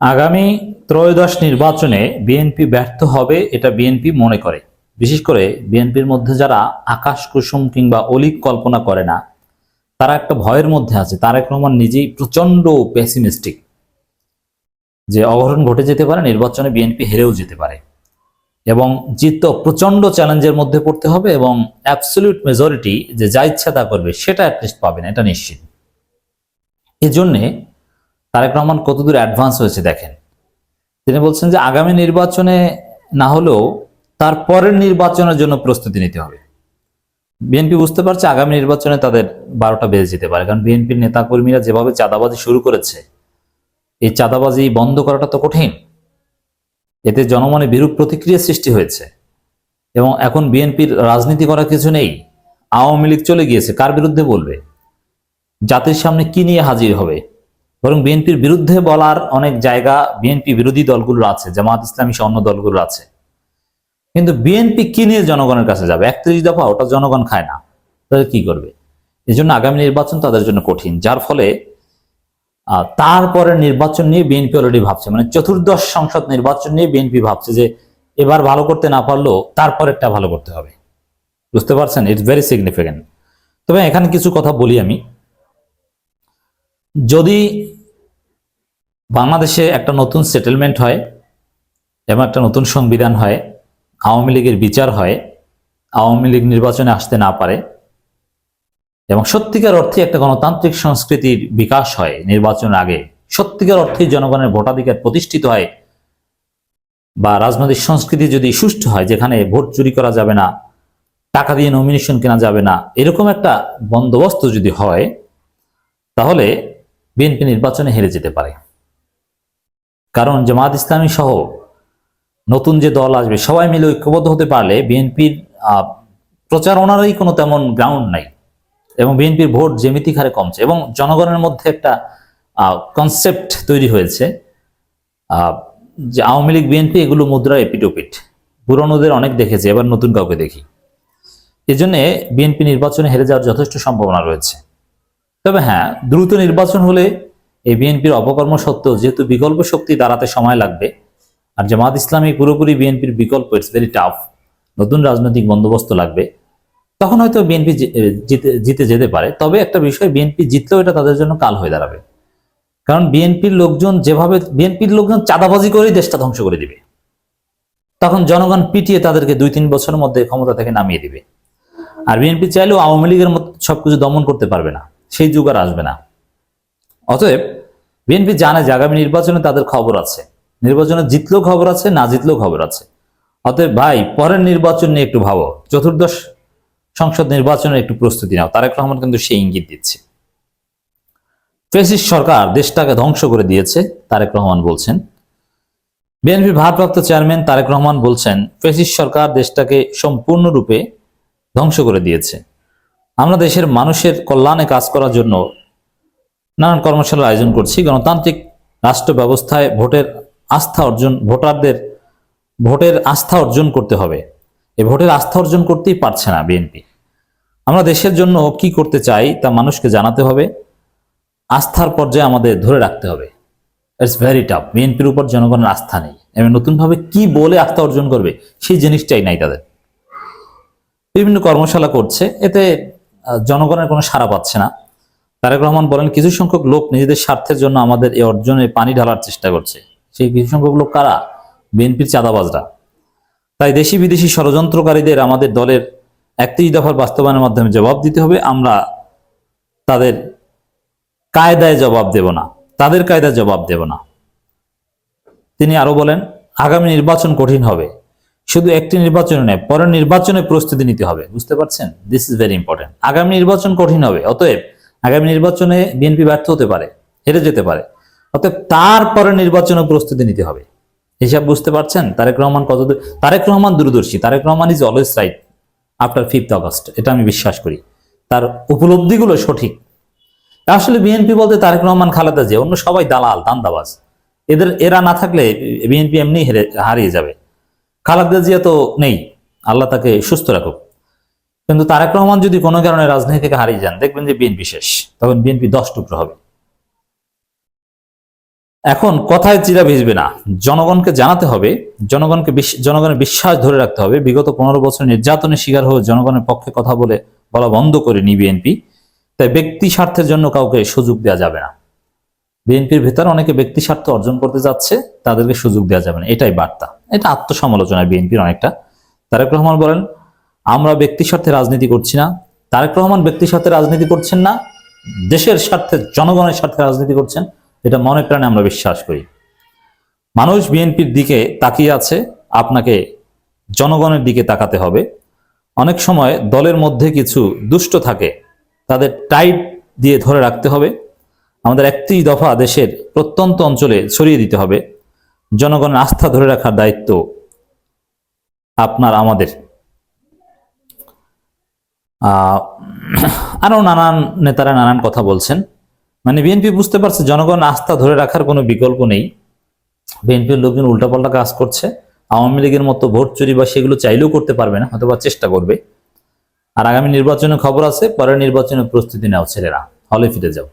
আগামী ত্রয়োদশ নির্বাচনে বিএনপি ব্যর্থ হবে, এটা বিএনপি মনে করে। বিশেষ করে বিএনপির মধ্যে যারা আকাশ কুসুম কিংবা অলিক কল্পনা করে না, তারা একটা ভয়ের মধ্যে আছে। তারেক রহমান নিজেই প্রচণ্ড পেসিমিস্টিক যে অঘটন ঘটে যেতে পারে, নির্বাচনে বিএনপি হেরেও যেতে পারে। এবং জিত প্রচণ্ড চ্যালেঞ্জের মধ্যে পড়তে হবে এবং অ্যাবসলিউট মেজরিটি যে যা ইচ্ছা তা করবে, সেটা অ্যাটলিস্ট পাবে না, এটা নিশ্চিত। এই জন্যে তারেক রহমান কতদূর অ্যাডভান্স হয়েছে দেখেন। তিনি বলছেন যে আগামী নির্বাচনে না হলেও তার পরের নির্বাচনের জন্য প্রস্তুতি নিতে হবে। বিএনপি বুঝতে পারছে আগামী নির্বাচনে তাদের বারোটা বেজে যেতে পারে। কারণ বিএনপির নেতাকর্মীরা যেভাবে চাঁদাবাজি শুরু করেছে, এই চাঁদাবাজি বন্ধ করাটা তো কঠিন। এতে জনমনে বিরূপ প্রতিক্রিয়া সৃষ্টি হয়েছে এবং এখন বিএনপির রাজনীতি করার কিছু নেই। আওয়ামী লীগ চলে গিয়েছে, কার বিরুদ্ধে বলবে? জাতির সামনে কি নিয়ে হাজির হবে? বরং বিএনপির বিরুদ্ধে বলার অনেক জায়গা বিএনপি বিরোধী দলগুলো আছে, জামাত ইসলামী সহ অন্য দলগুলোর আছে। কিন্তু বিএনপি কি নিয়ে জনগণের কাছে যাবে? একত্রিশ দফা ওটা জনগণ খায় না। তাদের কি করবে? এই জন্য আগামী নির্বাচন তাদের জন্য কঠিন, যার ফলে তারপরে নির্বাচন নিয়ে বিএনপি অলরেডি ভাবছে। মানে চতুর্দশ সংসদ নির্বাচন নিয়ে বিএনপি ভাবছে যে, এবার ভালো করতে না পারলেও তারপর একটা ভালো করতে হবে। বুঝতে পারছেন? ইটস ভেরি সিগনিফিক্যান্ট তবে এখানে কিছু কথা বলি আমি। যদি বাংলাদেশে একটা নতুন সেটেলমেন্ট হয়, এবং একটা নতুন সংবিধান হয়, আওয়ামী লীগের বিচার হয়, আওয়ামী লীগ নির্বাচনে আসতে না পারে, এবং সত্যিকার অর্থে একটা গণতান্ত্রিক সংস্কৃতির বিকাশ হয় নির্বাচনের আগে, সত্যিকার অর্থে জনগণের ভোটাধিকার প্রতিষ্ঠিত হয়, বা রাজনৈতিক সংস্কৃতি যদি সুষ্ঠু হয়, যেখানে ভোট চুরি করা যাবে না, টাকা দিয়ে নমিনেশন কেনা যাবে না, এরকম একটা বন্দোবস্ত যদি হয়, তাহলে বিএনপি নির্বাচনে হেরে যেতে পারে। কারণ জামাত ইসলামী সহ নতুন যে দল আসবে, সবাই মিলে ঐক্যবদ্ধ হতে পারলে বিএনপির প্রচারণারই কোনো তেমন গ্রাউন্ড নাই এবং বিএনপির ভোট জ্যামিতিক হারে কমছে এবং জনগণের মধ্যে একটা কনসেপ্ট তৈরি হয়েছে যে আওয়ামী লীগ, বিএনপি এগুলো মুদ্রা এপিটোপিট। পুরনোদের অনেক দেখেছে, এবার নতুন কাউকে দেখি। এজন্যে বিএনপি নির্বাচনে হেরে যাওয়ার যথেষ্ট সম্ভাবনা রয়েছে। তবে হ্যাঁ দ্রুত নির্বাচন হলে এই বিএনপির অপকর্ম সত্ত্বেও যেহেতু বিকল্প শক্তি দাঁড়াতে সময় লাগবে, আর জামাত ইসলামী পুরোপুরি বিএনপির বিকল্প ইটস ভেরি টাফ নতুন রাজনৈতিক বন্দোবস্ত লাগবে, তখন হয়তো বিএনপি জিতে জিতে যেতে পারে। তবে একটা বিষয়, বিএনপি জিতলেও এটা তাদের জন্য কাল হয়ে দাঁড়াবে। কারণ বিএনপির লোকজন যেভাবে, বিএনপির লোকজন চাঁদাবাজি করেই দেশটা ধ্বংস করে দিবে। তখন জনগণ পিটিয়ে তাদেরকে দুই তিন বছরের মধ্যে ক্ষমতা থেকে নামিয়ে দিবে। আর বিএনপি চাইলেও আওয়ামী লীগের মতো সবকিছু দমন করতে পারবে না। সেই যুগ আর আসবে না। অতএব বিএনপি জানে যে আগামী নির্বাচনে তাদের খবর আছে। নির্বাচনে জিতলেও খবর আছে, না জিতলেও খবর আছে। অতএব ভাই, পরের নির্বাচন নিয়ে একটু ভাবো। চতুর্দশ সংসদ নির্বাচনের একটু প্রস্তুতি নাও। তারেক রহমান কিন্তু সেই ইঙ্গিত দিচ্ছে। ফেসিস সরকার দেশটাকে ধ্বংস করে দিয়েছে, তারেক রহমান বলছেন। বিএনপির ভারপ্রাপ্ত চেয়ারম্যান তারেক রহমান বলছেন ফেসিস সরকার দেশটাকে সম্পূর্ণরূপে ধ্বংস করে দিয়েছে। আমরা দেশের মানুষের কল্যাণে কাজ করার জন্য নানান কর্মশালার আয়োজন করছি। গণতান্ত্রিক রাষ্ট্র ব্যবস্থায় ভোটের আস্থা অর্জন, ভোটারদের ভোটের আস্থা অর্জন করতে হবে। এ ভোটের আস্থা অর্জন করতেই পারছে না বিএনপি। আমরা দেশের জন্য কি করতে চাই তা মানুষকে জানাতে হবে। আস্থার পর্যায়ে আমাদের ধরে রাখতে হবে। ইটস ভেরি টাফ বিএনপির উপর জনগণের আস্থা নেই। এবং নতুনভাবে কি বলে আস্থা অর্জন করবে সেই জিনিসটাই নাই তাদের। বিভিন্ন কর্মশালা করছে। এতে জনগণের কোনো সাড়া পাচ্ছে না। তারেক রহমান বলেন, কিছু সংখ্যক লোক নিজেদের স্বার্থের জন্য আমাদের এই অর্জনে পানি ঢালার চেষ্টা করছে। সেই কিছু সংখ্যক লোক কারা? বিএনপির চাঁদাবাজরা। তাই দেশি বিদেশি ষড়যন্ত্রকারীদের আমাদের দলের একত্রিশ দফার বাস্তবায়নের মাধ্যমে জবাব দিতে হবে। আমরা তাদের কায়দায় জবাব দেব না। তাদের কায়দায় জবাব দেব না। তিনি আরও বলেন, আগামী নির্বাচন কঠিন হবে। শুধু একটি নির্বাচনে নয়, পরের নির্বাচনে প্রস্তুতি নিতে হবে। বুঝতে পারছেন? দিস ইজ ভেরি ইম্পর্টেন্ট আগামী নির্বাচন কঠিন হবে, অতএব আগামী নির্বাচনে বিএনপি ব্যর্থ হতে পারে, হেরে যেতে পারে। অতএব তারপরে নির্বাচনে প্রস্তুতি নিতে হবে। হিসাব বুঝতে পারছেন? তারেক রহমান কত Tarique Rahman দূরদর্শী। Tarek Rahman is always right after fifth August এটা আমি বিশ্বাস করি। তার উপলব্ধিগুলো সঠিক। আসলে বিএনপি বলতে তারেক রহমান, খালেদা যে অন্য সবাই দালাল, দান্দাবাজ। এদের, এরা না থাকলে বিএনপি এমনি হেরে, হারিয়ে যাবে। খালেদা জিয়া তো নেই, আল্লাহ তাকে সুস্থ রাখুক। কিন্তু তারেক রহমান যদি কোনো কারণে রাজনীতি থেকে হারিয়ে যান, দেখবেন যে বিএনপি শেষ, তখন বিএনপি দশ টুকরো হবে। এখন কথায় চিরা ভিজবে না। জনগণকে জানাতে হবে, জনগণকে জনগণের বিশ্বাস ধরে রাখতে হবে। বিগত পনেরো বছর নির্যাতনের শিকার হয়ে জনগণের পক্ষে কথা বলে বলা বন্ধ করেনি বিএনপি। তাই ব্যক্তি স্বার্থের জন্য কাউকে সুযোগ দেওয়া যাবে না। বিএনপির ভেতর অনেকে ব্যক্তি স্বার্থ অর্জন করতে যাচ্ছে, তাদেরকে সুযোগ দেওয়া যাবে না। এটাই বার্তা। এটা আত্মসমালোচনা বিএনপির অনেকটা। তারেক রহমান বলেন, আমরা ব্যক্তি স্বার্থে রাজনীতি করছি না। তারেক রহমান ব্যক্তি স্বার্থে রাজনীতি করছেন না। দেশের স্বার্থে, জনগণের স্বার্থে রাজনীতি করছেন। এটা মনে প্রাণে আমরা বিশ্বাস করি। মানুষ বিএনপির দিকে তাকিয়ে আছে, আপনাকে জনগণের দিকে তাকাতে হবে। অনেক সময় দলের মধ্যে কিছু দুষ্ট থাকে, তাদের টাইট দিয়ে ধরে রাখতে হবে। আমাদের একটি দফা দেশের প্রত্যন্ত অঞ্চলে ছড়িয়ে দিতে হবে। জনগণের আস্থা ধরে রাখার দায়িত্ব আপনার আমাদের। আহ, আরও নানান নেতারা নানান কথা বলছেন। মানে বিএনপি বুঝতে পারছে জনগণ আস্থা ধরে রাখার কোনো বিকল্প নেই। বিএনপির লোকজন উল্টাপাল্টা কাজ করছে। আওয়ামী লীগের মতো ভোট চুরি বা সেগুলো চাইলেও করতে পারবে না হয়তো চেষ্টা করবে। আর আগামী নির্বাচনের খবর আছে পরের নির্বাচনের প্রস্তুতি নাও ছেলেরা হলে ফিরে যাও।